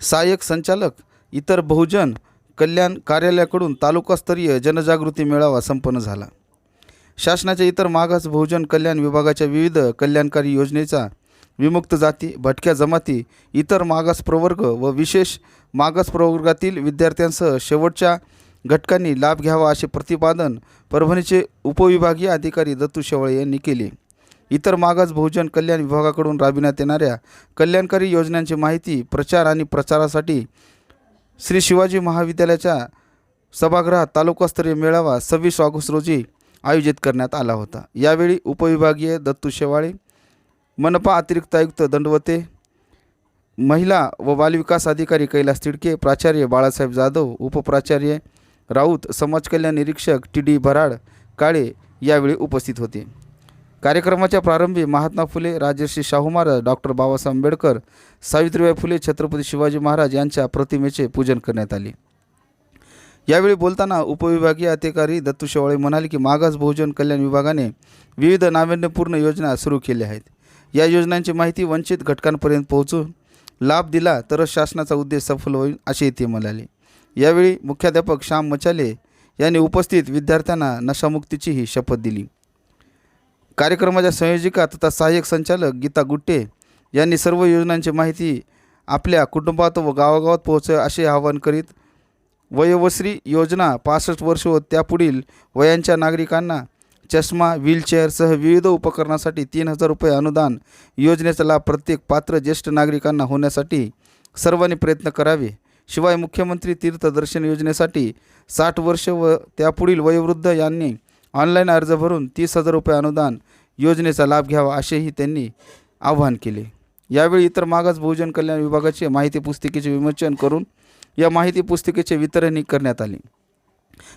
सहाय्यक संचालक इतर बहुजन कल्याण कार्यालयाकडून तालुकास्तरीय जनजागृती मेळावा संपन्न झाला. शासनाच्या इतर मागास बहुजन कल्याण विभागाच्या विविध कल्याणकारी योजनेचा विमुक्त जाती भटक्या जमाती इतर मागास प्रवर्ग व विशेष मागास प्रवर्गातील विद्यार्थ्यांसह शेवटच्या घटकांनी लाभ घ्यावा असे प्रतिपादन परभणीचे उपविभागीय अधिकारी दत्तू शेवाळे यांनी केले. इतर मागास बहुजन कल्याण विभागाकडून राबविण्यात येणाऱ्या कल्याणकारी योजनांची माहिती प्रचार आणि प्रचारासाठी श्री शिवाजी महाविद्यालयाच्या सभागृहात तालुकास्तरीय मेळावा सव्वीस ऑगस्ट रोजी आयोजित करण्यात आला होता. यावेळी उपविभागीय दत्तू शेवाळे मनपा अतिरिक्त आयुक्त दंडवते महिला व बालविकास अधिकारी कैलास तिडके प्राचार्य बाळासाहेब जाधव उपप्राचार्य राऊत समाज कल्याण निरीक्षक टी डी भराड काळे यावेळी उपस्थित होते. कार्यक्रमाच्या प्रारंभी महात्मा फुले राजर्षी शाहू महाराज डॉक्टर बाबासाहेब आंबेडकर सावित्रीबाई फुले छत्रपती शिवाजी महाराज यांच्या प्रतिमेचे पूजन करण्यात आले. यावेळी बोलताना उपविभागीय अधिकारी दत्तू शेवाळे म्हणाले की मागास बहुजन कल्याण विभागाने विविध नाविन्यपूर्ण योजना सुरू केल्या आहेत. या योजनांची माहिती वंचित घटकांपर्यंत पोहोचून लाभ दिला तरच शासनाचा उद्देश सफल होईल असे ते म्हणाले. यावेळी मुख्याध्यापक श्याम मचाले यांनी उपस्थित विद्यार्थ्यांना नशामुक्तीचीही शपथ दिली. कार्यक्रमाच्या संयोजिका तथा सहाय्यक संचालक गीता गुट्टे यांनी सर्व योजनांची माहिती आपल्या कुटुंबात व गावागावात पोहोचव असे आवाहन करीत वयोवश्री योजना पासष्ट वर्ष व त्यापुढील वयांच्या नागरिकांना चष्मा व्हीलचेअरसह विविध उपकरणासाठी तीन हजार रुपये अनुदान योजनेचा लाभ प्रत्येक पात्र ज्येष्ठ नागरिकांना होण्यासाठी सर्वांनी प्रयत्न करावे. शिवाय मुख्यमंत्री तीर्थदर्शन योजनेसाठी साठ वर्ष व त्यापुढील वयोवृद्ध यांनी ऑनलाईन अर्ज भरून तीस हजार रुपये अनुदान योजनेचा लाभ घ्यावा असेही त्यांनी आवाहन केले. यावेळी इतर मागास बहुजन कल्याण विभागाचे माहिती पुस्तिकेचे विमोचन करून या माहिती पुस्तिकेचे वितरणही करण्यात आले.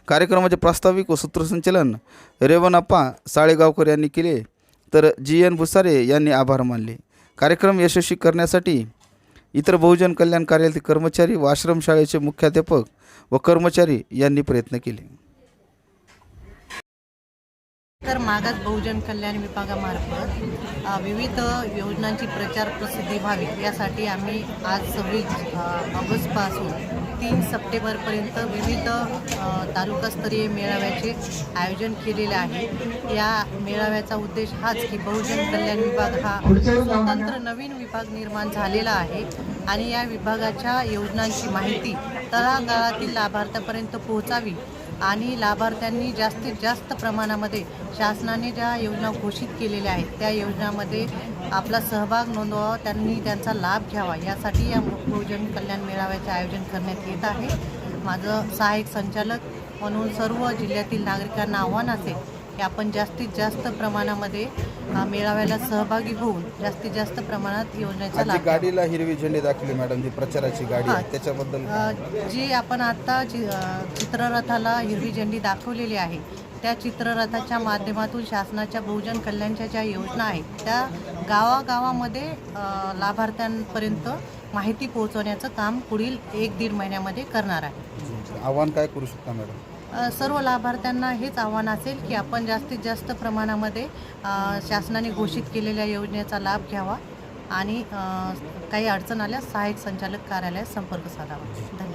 कार्यक्रमाचे प्रास्ताविक व सूत्रसंचलन रेवणप्पा साळेगावकर यांनी केले तर जी एन भुसारे यांनी आभार मानले. कार्यक्रम यशस्वी करण्यासाठी इतर बहुजन कल्याण कार्यालयातील कर्मचारी व आश्रमशाळेचे मुख्याध्यापक व कर्मचारी यांनी प्रयत्न केले. तर मागास बहुजन कल्याण विभागामार्फत विविध योजनांची प्रचार प्रसिद्धी व्हावी यासाठी आम्ही आज सव्वीस ऑगस्टपासून तीन सप्टेंबरपर्यंत विविध तालुकास्तरीय मेळाव्याचे आयोजन केलेले आहे. या मेळाव्याचा उद्देश हाच की बहुजन कल्याण विभाग हा स्वतंत्र नवीन विभाग निर्माण झालेला आहे आणि या विभागाच्या योजनांची माहिती तळागाळातील लाभार्थ्यापर्यंत पोहोचावी आणि लाभार्थ्यांनी जास्तीत जास्त प्रमाणामध्ये शासनाने ज्या योजना घोषित केलेल्या आहेत त्या योजनामध्ये आपला सहभाग नोंदवावा त्यांनी त्यांचा लाभ घ्यावा. यासाठी या बहुजन कल्याण मेळाव्याचे आयोजन करण्यात येत आहे. माझं सहाय्यक संचालक म्हणून सर्व जिल्ह्यातील नागरिकांना आव्हान असेल की आपण जास्तीत जास्त प्रमाणामध्ये मेळाव्याला सहभागी होऊन जास्तीत जास्त प्रमाणात योजनेचा लाभ. गाडीला हिरवी झेंडी दाखवली मॅडम जी प्रचाराची गाडी हा. आहे त्याच्याबद्दल जी आपण आता चित्ररथाला हिरवी झेंडी दाखवलेली आहे त्या चित्ररथाच्या माध्यमातून शासनाच्या बहुजन कल्याणच्या ज्या योजना आहेत त्या गावागावामध्ये लाभार्थ्यांपर्यंत माहिती पोहोचवण्याचं काम पुढील एक दीड महिन्यामध्ये करणार आहे आव्हान काय करू शकता मॅडम सर्व लाभार्थ्यांना हेच आव्हान असेल की आपण जास्तीत जास्त प्रमाणामध्ये शासनाने घोषित केलेल्या योजनेचा लाभ घ्यावा आणि काही अडचण आल्यास सहाय्यक संचालक कार्यालयात संपर्क साधावा. धन्यवाद.